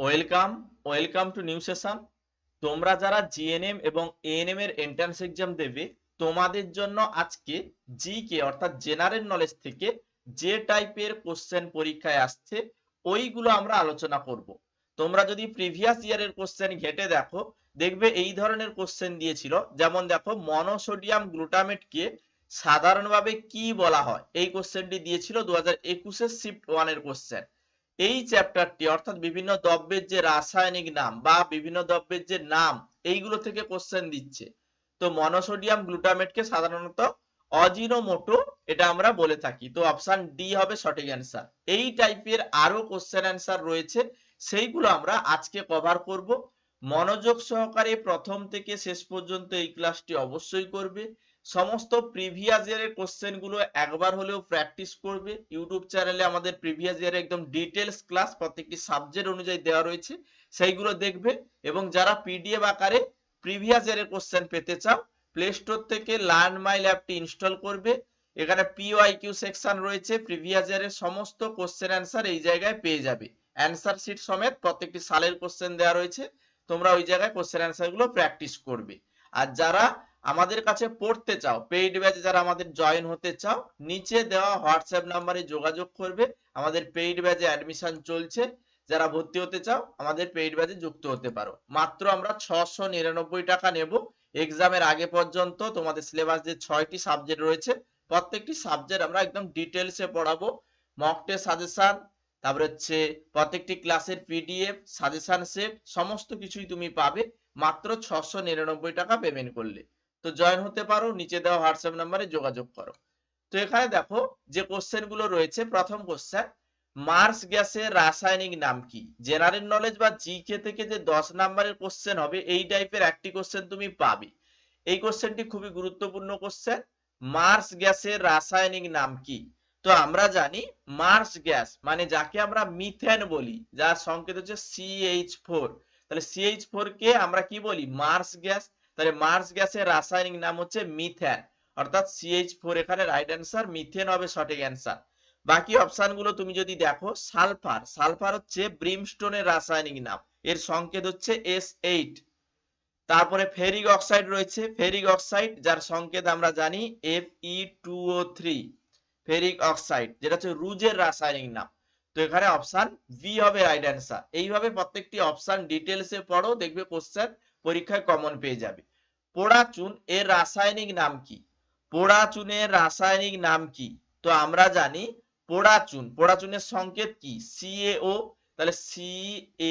Welcome welcome to new session. তোমরা যারা GNM এবং এএনএম এর এন্ট্রান্স এক্সাম দেবে, তোমাদের জন্য আজকে জিকে অর্থাৎ জেনারেল নলেজ থেকে যে টাইপের কোশ্চেন পরীক্ষায় আসছে, ওইগুলো আমরা আলোচনা করব। তোমরা যদি প্রিভিয়াস ইয়ারের কোশ্চেন ঘেটে দেখো, দেখবে এই ধরনের কোশ্চেন দিয়েছিল। যেমন দেখো মনোসোডিয়াম গ্লুটামেটকে সাধারণভাবে কি বলা হয়? এই কোশ্চেনটি দিয়েছিল দু হাজার একুশের শিফট ওয়ানের কোশ্চেন এই চ্যাপ্টারটি অর্থাৎ বিভিন্ন দ্রব্যের যে রাসায়নিক নাম বা বিভিন্ন দ্রব্যের যে নাম, এইগুলো থেকে কোশ্চেন দিচ্ছে। তো মনোসোডিয়াম গ্লুটামেটকে সাধারণত অজিনোমোটো এটা আমরা বলে থাকি। তো অপশন ডি হবে সঠিক অ্যান্সার এই টাইপের আরও কোশ্চেন অ্যান্সার রয়েছে, সেইগুলো আমরা আজকে কভার করব। মনোযোগ সহকারে প্রথম থেকে শেষ পর্যন্ত এই ক্লাসটি অবশ্যই করবে। সমস্ত প্রিভিয়াস ইয়ারের কোশ্চেনগুলো একবার হলেও প্র্যাকটিস করবে। ইউটিউব চ্যানেলে আমাদের প্রিভিয়াস ইয়ারে একদম ডিটেলস ক্লাস প্রত্যেকটি সাবজেক্ট অনুযায়ী দেওয়া রয়েছে, সেইগুলো দেখবে এবং যারা পিডিএফ আকারে প্রিভিয়াস ইয়ারের কোশ্চেন পেতে চাও প্লে স্টোর থেকে লার্ন মাই ল্যাবটি ইনস্টল করবে। এখানে পিওআইকিউ সেকশন রয়েছে প্রিভিয়াস ইয়ারের সমস্ত কোশ্চেন অ্যান্সার এই জায়গায় পেয়ে যাবে। অ্যান্সার শিট সমেত প্রত্যেকটি সালের কোশ্চেন দেওয়া রয়েছে, তোমরা ওই জায়গায় কোশ্চেন অ্যান্সারগুলো প্র্যাকটিস করবে। আর যারা আমাদের কাছে পড়তে চাও পেইড ব্যাচে যারা আমাদের জয়েন হতে চাও, নিচে দেওয়া হোয়াটসঅ্যাপ নাম্বারে যোগাযোগ করবে। আমাদের পেইড ব্যাচে অ্যাডমিশন চলছে। যারা ভর্তি হতে চাও, আমাদের পেইড ব্যাচে যুক্ত হতে পারো। মাত্র আমরা ছশো নিরানব্বই টাকা নেব। এক্সামের আগে পর্যন্ত তোমাদের সিলেবাস যে ছয়টি সাবজেক্ট রয়েছে, প্রত্যেকটি সাবজেক্ট আমরা একদম ডিটেলসে পড়াবো। মক টেস্ট সাজেশন তারপরে হচ্ছে প্রত্যেকটি ক্লাসের পিডিএফ সাজেশন সেট সমস্ত কিছুই তুমি পাবে। মাত্র ছশো নিরানব্বই টাকা পেমেন্ট করলে। তো জয়েন হতে পারো, নিচে দেওয়া হোয়াটসঅ্যাপ নাম্বারে যোগাযোগ করো। তো এখানে দেখো যে কোশ্চেনগুলো রয়েছে, প্রথম কোশ্চেন মার্স গ্যাসের রাসায়নিক নাম কি? জেনারেল নলেজ বা জিকে থেকে যে দশ নাম্বারের কোশ্চেন হবে, এই টাইপের একটি কোশ্চেন তুমি পাবে। এই কোশ্চেনটি খুবই গুরুত্বপূর্ণ কোশ্চেন মার্স গ্যাসের রাসায়নিক নাম কি? তো আমরা জানি মার্স গ্যাস মানে যাকে আমরা মিথেন বলি, যার সংকেত হচ্ছে সিএইচ ফোর তাহলে সিএইচ ফোর কে আমরা কি বলি? মার্স গ্যাস তাহলে মার্স গ্যাসের রাসায়নিক নাম হচ্ছে মিথেন। অর্থাৎ সিএইচ ফোর এখানে রাইট অ্যান্সার মিথেন হবে সঠিক অ্যান্সার বাকি অপশনগুলো তুমি যদি দেখো, সালফার। সালফার হচ্ছে ব্রিমস্টোনের রাসায়নিক নাম। এর সংকেত হচ্ছে এস এইট তারপরে ফেরিক অক্সাইড রয়েছে। ফেরিক অক্সাইড, যার সংকেত আমরা জানি F E two O three ferric oxide, যেটা হচ্ছে রুজের রাসায়নিক নাম। তো এখানে অপশন বি হবে রাইট অ্যান্সার এইভাবে প্রত্যেকটি অপশন ডিটেলসে পড়ো, দেখবে কোশ্চেন পরীক্ষায় কমন পেয়ে যাবে। পোড়া চুন এর রাসায়নিক নাম কি? পোড়া চুনের রাসায়নিক নাম কি? তো আমরা জানি পোড়া চুন পোড়া চুনের সংকেত কি সিএও তাহলে সি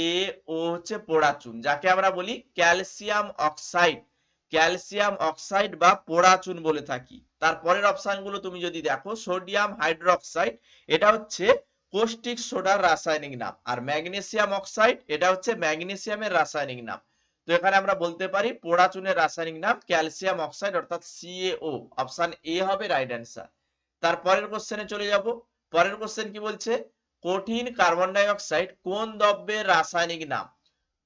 এ ও হচ্ছে পোড়া চুন যাকে আমরা বলি ক্যালসিয়াম অক্সাইড। ক্যালসিয়াম অক্সাইড বা পোড়া চুন বলে থাকি। তারপরের অপশনগুলো তুমি যদি দেখো, সোডিয়াম হাইড্রোক্সাইড, এটা হচ্ছে কোস্টিক সোডার রাসায়নিক নাম। আর ম্যাগনেসিয়াম অক্সাইড, এটা হচ্ছে ম্যাগনেসিয়ামের রাসায়নিক নাম। তো এখানে আমরা বলতে পারি পোড়া চুনের রাসায়নিক নাম ক্যালসিয়াম অক্সাইড, অর্থাৎ সিএও অপশন এ হবে রাইট অ্যান্সার তারপরের কোশ্চেনে চলে যাব। পরের কোশ্চেন কি বলছে? কঠিন কার্বন ডাই অক্সাইড কোন দ্রব্যের রাসায়নিক নাম?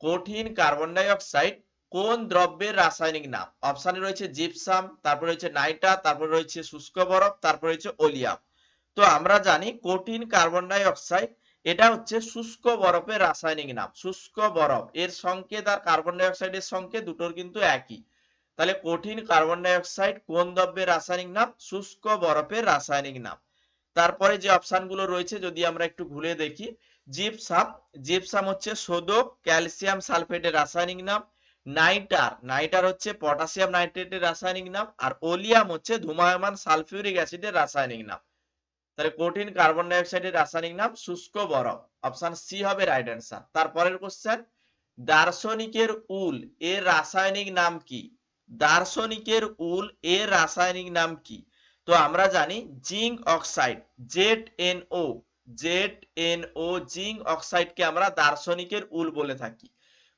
কঠিন কার্বন ডাই অক্সাইড কোন দ্রব্যের রাসায়নিক নাম? অপশনে রয়েছে জিপসাম তারপর রয়েছে নাইট্রা তারপর রয়েছে শুষ্ক বরফ, তারপর রয়েছে ওলিয়াম। তো আমরা জানি কঠিন কার্বন ডাই অক্সাইড এটা হচ্ছে শুষ্ক বরফের রাসায়নিক নাম, শুষ্ক বরফ। এর সংকেত আর কার্বন ডাই অক্সাইডের সংকেত দুটোর কিন্তু একই। তাহলে কঠিন কার্বন ডাই অক্সাইড কোন দ্রব্যের রাসায়নিক নাম? শুষ্ক বরফের রাসায়নিক নাম। তারপরে যে অপশনগুলো রয়েছে, যদি আমরা একটু ঘুরে দেখি জিপসাম জিপসাম হচ্ছে সোদক ক্যালসিয়াম সালফেটের রাসায়নিক নাম। নাইটার নাইটার হচ্ছে পটাশিয়াম নাইট্রেটের রাসায়নিক নাম। আর ওলিয়াম হচ্ছে ধুমায়মান সালফিউরিক অ্যাসিডের রাসায়নিক নাম। তাহলে কঠিন কার্বন ডাই অক্সাইডের রাসায়নিক নাম শুষ্ক বরফ। অপশন সি হবে রাইট অ্যান্সার তারপরের কোশ্চেন দার্শনিকের উল এর রাসায়নিক নাম কি? দার্শনিকের উল এর রাসায়নিক নাম কি? তো আমরা জানি zinc oxide, Z N O, Z N O zinc অক্সাইডকে আমরা দার্শনিকের উল বলে থাকি।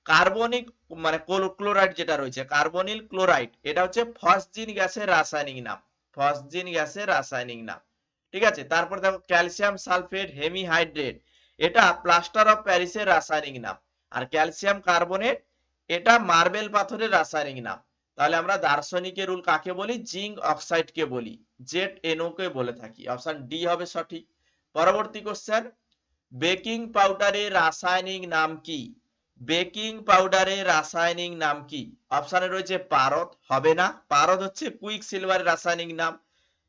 কার্বনিক মানে ক্লোরাইড যেটা রয়েছে, কার্বনিল ক্লোরাইড, এটা হচ্ছে ফসজিন গ্যাসের রাসায়নিক নাম। ফসজিন গ্যাসের রাসায়নিক নাম। ঠিক আছে? তারপর দেখো ক্যালসিয়াম সালফেট হেমিহাইড্রেট এটা প্লাস্টার অফ প্যারিসের রাসায়নিক নাম। আর ক্যালসিয়াম কার্বনেট এটা মার্বেল পাথরের রাসায়নিক নাম। তাহলে আমরা দার্শনিকের রুল কাকে বলি? জিঙ্ক অক্সাইড কে বলি জেড এনও কে বলে থাকি। অপশন ডি হবে সঠিক। পরবর্তী কোশ্চেন বেকিং পাউডারের রাসায়নিক নাম কি? বেকিং পাউডারের রাসায়নিক নাম কি? অপশানে রয়েছে পারদ। হবে না। পারদ হচ্ছে কুইক সিলভারের রাসায়নিক নাম।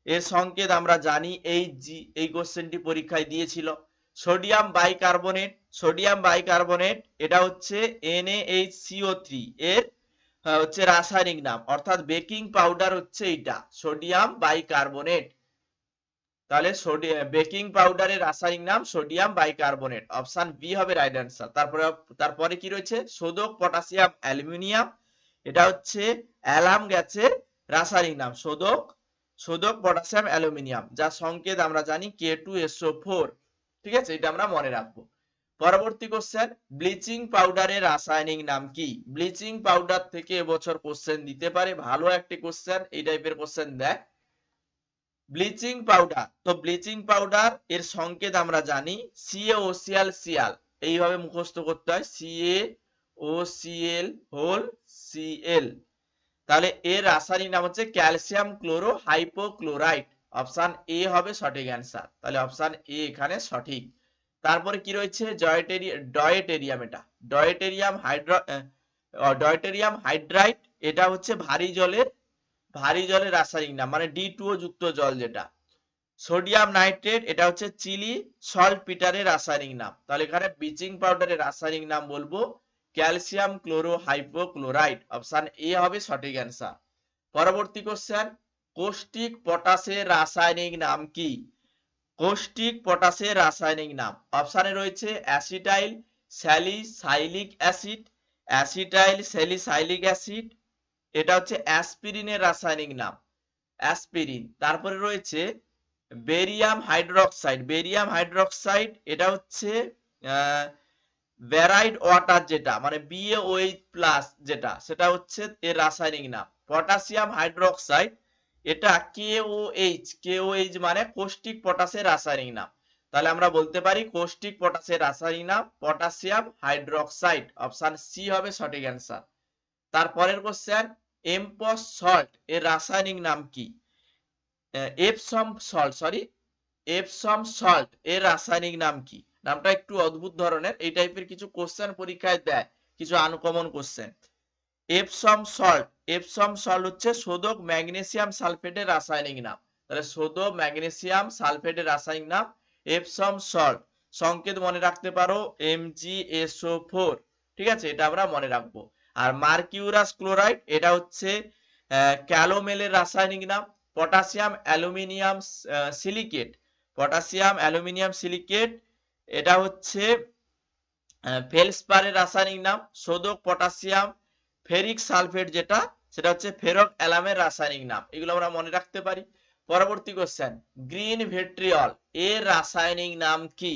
এর সংকেত আমরা জানি এই জি, এই কোশ্চেনটি পরীক্ষায় দিয়েছিল। সোডিয়াম বাইকার্বনেট সোডিয়াম বাইকার্বনেট এটা হচ্ছে NaHCO3 এর হচ্ছে রাসায়নিক নাম। অর্থাৎ বেকিং পাউডার হচ্ছে এটা সোডিয়াম বাইকার্বনেট তাহলে বেকিং পাউডারের রাসায়নিক নাম সোডিয়াম বাইকার্বনেট অপশন বি হবে রাইট অ্যান্সার তারপরে তারপরে কি রয়েছে? সোদক পটাশিয়াম অ্যালুমিনিয়াম এটা হচ্ছে অ্যালাম গ্যাসের রাসায়নিক নাম। সোদক সোদক পটাশিয়াম অ্যালুমিনিয়াম যার সংকেত আমরা জানি কে টু এসও ফোর ঠিক আছে? এটা আমরা মনে রাখব। পরবর্তী কোশ্চেন ব্লিচিং পাউডারের রাসায়নিক নাম কি? ব্লিচিং পাউডার থেকে এবছর কোশ্চেন দিতে পারে। ভালো একটি কোশ্চেন এই টাইপের কোশ্চেন দেয় ব্লিচিং পাউডার তো ব্লিচিং পাউডার এর সংকেত আমরা জানি সিএ সিএল সিএল এইভাবে মুখস্থ করতে হয়। CA O CL whole CL তাহলে এর রাসায়নিক নাম হচ্ছে calcium chloro hypochloride option A হবে সঠিক অ্যান্সার তাহলে অপশন এ এখানে সঠিক। তারপরে কি রয়েছে? ডয়েটেরিয়াম এটা। ডয়েটেরিয়াম হাইড্রো ডয়েটেরিয়াম হাইড্রাইট এটা হচ্ছে ভারী জলের ভারী জলের রাসায়নিক নাম মানে ডি টু যুক্ত জল যেটা। সোডিয়াম নাইট্রেট এটা হচ্ছে চিলি সল্ট পিটারের রাসায়নিক নাম। তাহলে এখানে ব্লিচিং পাউডারের রাসায়নিক নাম বলব। Calcium chloro hypochloride option A হবে সঠিক অ্যান্সার। পরবর্তী কোশ্চেন, কোষ্টিক পটাশের রাসায়নিক নাম কি? কোষ্টিক পটাশের রাসায়নিক নাম। অপশানে রয়েছে acetyl salicylic acid. Acetyl salicylic acid, এটা হচ্ছে অ্যাসপিরিনের রাসায়নিক নাম। অ্যাসপিরিন। তারপরে রয়েছে বেরিয়াম হাইড্রোক্সাইড। বেরিয়াম হাইড্রোক্সাইড, এটা হচ্ছে ব্যারাইড ওয়াটার যেটা মানে বিএওএইচ প্লাস যেটা, সেটা হচ্ছে এর রাসায়নিক নাম। পটাশিয়াম হাইড্রোক্সাইড, এটা কেওএইচ কেওএইচ মানে কোষ্টিক পটাশের রাসায়নিক নাম। তাহলে আমরা বলতে পারি কোষ্টিক পটাশের রাসায়নিক নাম পটাশিয়াম হাইড্রোক্সাইড। অপশন সি হবে সঠিক অ্যান্সার। তারপরের কোশ্চেন এমপস সল্ট এর রাসায়নিক নাম কি? Epsom salt sorry Epsom salt এর রাসায়নিক নাম কি? নামটা একটু অদ্ভুত ধরনের। এই টাইপের কিছু কোশ্চেন পরীক্ষায় দেয়, কিছু uncommon question Epsom salt Epsom salt হচ্ছে সোদক ম্যাগনেসিয়াম সালফেটের রাসায়নিক নাম। তাহলে সোদক ম্যাগনেসিয়াম সালফেটের রাসায়নিক নাম এপসম সল্ট সংকেত মনে রাখতে পারো এমজিএসও ফোর ঠিক আছে? এটা আমরা মনে রাখব। আর মার্কিউরাস ক্লোরাইড এটা হচ্ছে ক্যালোমেলের রাসায়নিক নাম। Potassium aluminium silicate potassium aluminium silicate এটা হচ্ছে ফেলসপারের রাসায়নিক নাম সোদক পটাশিয়াম ফেরিক সালফেট যেটা, সেটা হচ্ছে ফেরক অ্যালামের রাসায়নিক নাম। এগুলো আমরা মনে রাখতে পারি। পরবর্তী কোশ্চেন গ্রিন ভিট্রিয়ল এর রাসায়নিক নাম কি?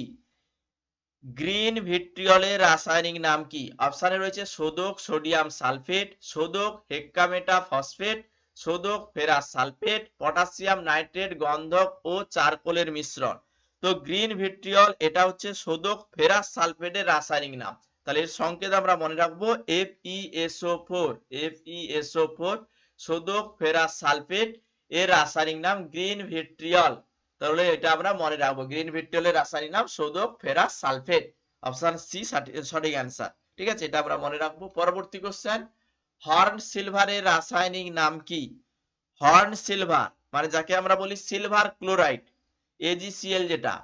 গ্রিন ভিট্রিয়লের রাসায়নিক নাম কি? অপশানে রয়েছে সোদক সোডিয়াম সালফেট সোদক হেক্কামেটা ফসফেট সোদক ফেরাস সালফেট, পটাশিয়াম নাইট্রেট, গন্ধক ও চারকোলের মিশ্রণ। তো গ্রিন ভিট্রিয়ল, এটা হচ্ছে সোদক ফেরাস সালফেটের রাসায়নিক নাম। তাহলে এর সংকেত আমরা মনে রাখব F E SO four F E SO four সোদক ferrous sulphate এর রাসায়নিক নাম গ্রিন ভিট্রিয়ল। তাহলে এটা আমরা মনে রাখব, গ্রিন ভিট্রিয়লের রাসায়নিক নাম সোদক ফেরাস সালফেট। অপশন সি সঠিক অ্যান্সার ঠিক আছে, এটা আমরা মনে রাখব। পরবর্তী কোশ্চেন হর্ন সিলভারের রাসায়নিক নাম কি? হর্ন সিলভার মানে যাকে আমরা বলি সিলভার ক্লোরাইড। এজিসিএল যেটা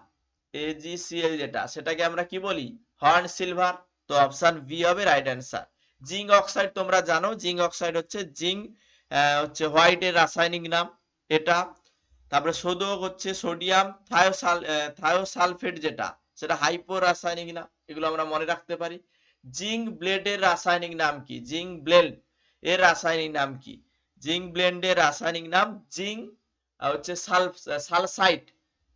এজিসিএল যেটা, সেটাকে আমরা কি বলি? হর্ন সিলভার তো অপশন বি হবে রাইট অ্যান্সার জিঙ্ক অক্সাইড তোমরা জানো জিঙ্ক অক্সাইড হচ্ছে জিঙ্ক হচ্ছে হোয়াইট এর রাসায়নিক নাম, এটা। তারপরে সোদক হচ্ছে সোডিয়াম থায়োসাল থায়োসালফেট যেটা, সেটা হাইপো রাসায়নিক নাম এগুলো আমরা মনে রাখতে পারি। জিঙ্ক ব্লেডের রাসায়নিক নাম কি? জিঙ্ক ব্লেড এর রাসায়নিক নাম কি? জিঙ্ক ব্লেন্ডের রাসায়নিক নাম জিঙ্ক হচ্ছে সালসাইট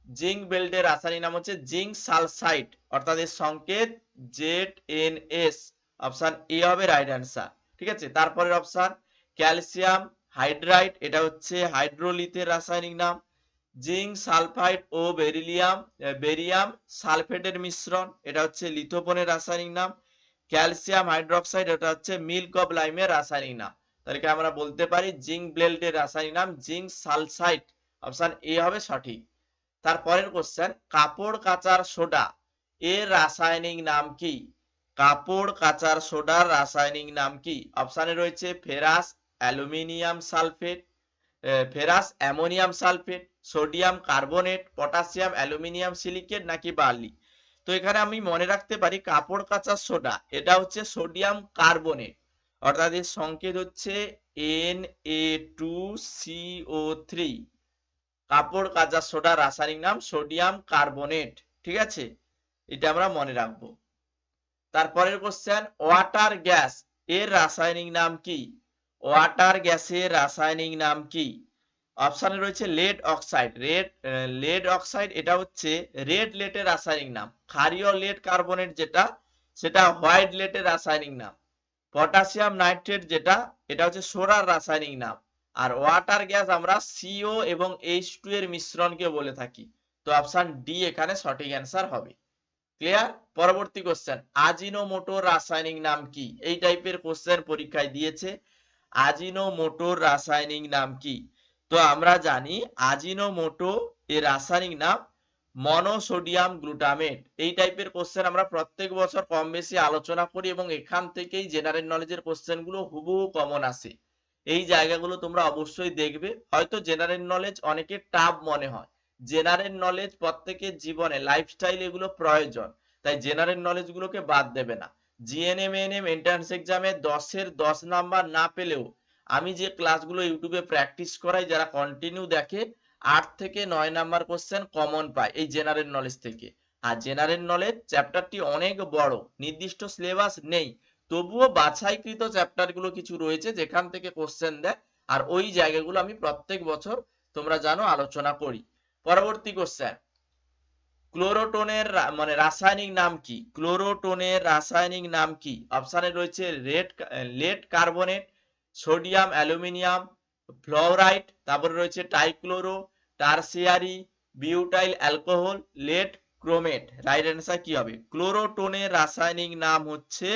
জিঙ্ক বেল্টের রাসায়নিক নাম হচ্ছে জিঙ্ক সালসাইট, অর্থাৎ এর সংকেত Z N S, option A হবে রাইট অ্যান্সার ঠিক আছে? তারপরের অপশন, ক্যালসিয়াম হাইড্রাইট এটা হচ্ছে হাইড্রোলিথের রাসায়নিক নাম। জিঙ্ক সালফাইড ও বেরিলিয়াম বেরিয়াম সালফেটের মিশ্রণ, এটা হচ্ছে লিথোপনের রাসায়নিক নাম। ক্যালসিয়াম হাইড্রোক্সাইড, এটা হচ্ছে মিল্ক অফ লাইমের রাসায়নিক নাম। তাহলে আমরা বলতে পারি জিঙ্ক ব্লেল্টের রাসায়নিক নাম জিঙ্ক সালসাইট, অপশন এ হবে সঠিক। তারপরের কোশ্চেন কাপড় কাচার সোডা, এর রাসায়নিক নাম কি? কাপড় কাচার সোডার রাসায়নিক নাম কি? অপশানে রয়েছে ferrous aluminium sulphate ferrous ammonium sulphate, sodium carbonate, potassium aluminium silicate নাকি বার্লি? তো এখানে আমি মনে রাখতে পারি কাপড় কাচার সোডা, এটা হচ্ছে সোডিয়াম কার্বনেট। অর্থাৎ এর সংকেত হচ্ছে N A two CO three কাপড় কাচার সোডা, রাসায়নিক নাম সোডিয়াম কার্বনেট। ঠিক আছে? এটা আমরা মনে রাখব। তারপরের কোশ্চেন ওয়াটার গ্যাস এর রাসায়নিক নাম কি? ওয়াটার গ্যাসের রাসায়নিক নাম কি? অপশানে রয়েছে lead oxide red lead oxide এটা হচ্ছে রেড লেটের রাসায়নিক নাম। ক্ষারীয় লেড কার্বনেট যেটা, সেটা হোয়াইট লেটের রাসায়নিক নাম। পটাশিয়াম নাইট্রেট যেটা, এটা হচ্ছে সোডার রাসায়নিক নাম। আর ওয়াটার গ্যাস আমরা সিও এবং এইচ টু এর মিশ্রণকে বলে থাকি। তো অপশন ডি এখানে সঠিক অ্যান্সার হবে। ক্লিয়ার পরবর্তী কোশ্চেন আজিনোমোটোর রাসায়নিক নাম কি? এই টাইপের কোশ্চেন পরীক্ষায় দিয়েছে। আজিনোমোটোর রাসায়নিক নাম কি? তো আমরা জানি আজিনোমোটো এর রাসায়নিক নাম মনোসোডিয়াম গ্লুটামেট এই টাইপের কোশ্চেন আমরা প্রত্যেক বছর কম বেশি আলোচনা করি এবং এখান থেকেই জেনারেল নলেজের কোশ্চেনগুলো হুবহু কমন আসে। এই জায়গাগুলো তোমরা অবশ্যই দেখবে। হয়তো জেনারেল নলেজ অনেকের টাফ মনে হয়। জেনারেল নলেজ প্রত্যেকের জীবনে লাইফস্টাইল এগুলো প্রয়োজন। তাই জেনারেল নলেজ গুলোকে বাদ দেবে না। জিএনএম এনএম এন্ট্রান্স এক্সামে দশের দশ নাম্বার না পেলেও আমি যে ক্লাসগুলো ইউটিউবে প্র্যাকটিস করাই, যারা কন্টিনিউ দেখে, আট থেকে নয় নাম্বার কোশ্চেন কমন পায় এই জেনারেল নলেজ থেকে। আর জেনারেল নলেজ চ্যাপ্টারটি অনেক বড়। নির্দিষ্ট সিলেবাস নেই। তবুও বাছাইকৃত চ্যাপ্টারগুলো কিছু রয়েছে, যেখান থেকে কোশ্চেন দেয়। আর ওই জায়গাগুলো আমি প্রত্যেক বছর তোমরা জানো, আলোচনা করি। পরবর্তী কোশ্চেন ক্লোরোটোনের মানে রাসায়নিক নাম কি? ক্লোরোটোনের রাসায়নিক নাম কি? অপশানে রয়েছে red lead carbonate sodium aluminium fluoride তারপরে রয়েছে trichloro tertiary butyl alcohol lead chromate right answer কি হবে? ক্লোরোটোনের রাসায়নিক নাম হচ্ছে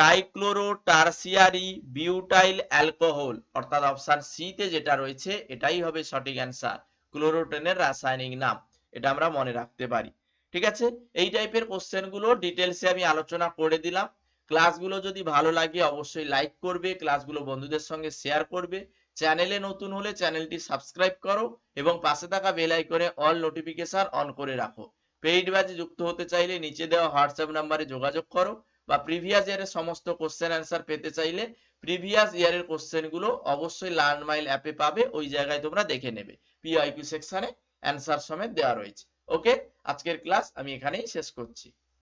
টাইক্লোরো টারসিয়ারি বিউটাইল অ্যালকোহল, অর্থাৎ অপশন সি তে যেটা রয়েছে, এটাই হবে সঠিক অ্যান্সার। ক্লোরোটেনের রাসায়নিক নাম, এটা আমরা মনে রাখতে পারি। ঠিক আছে? এই টাইপের কোশ্চেনগুলো ডিটেলসে আমি আলোচনা করে দিলাম। ক্লাসগুলো যদি ভালো লাগে, অবশ্যই লাইক করবে, ক্লাসগুলো বন্ধুদের সঙ্গে শেয়ার করবে। চ্যানেলে নতুন হলে চ্যানেলটি সাবস্ক্রাইব করো এবং পাশে থাকা বেল আইকনে অল নোটিফিকেশন অন করে রাখো। পেইড ব্যাচে যুক্ত হতে চাইলে নিচে দেওয়া হোয়াটসঅ্যাপ নাম্বারে যোগাযোগ করো। বা প্রিভিয়াস ইয়ারের সমস্ত কোশ্চেন অ্যান্সার পেতে চাইলে প্রিভিয়াস ইয়ারের কোশ্চেনগুলো অবশ্যই লার্ন মাইল অ্যাপে পাবে, ওই জায়গায় তোমরা দেখে নেবে। পিআইকিউ সেকশনে অ্যান্সার সমেত দেওয়া রয়েছে। ওকে আজকের ক্লাস আমি এখানেই শেষ করছি।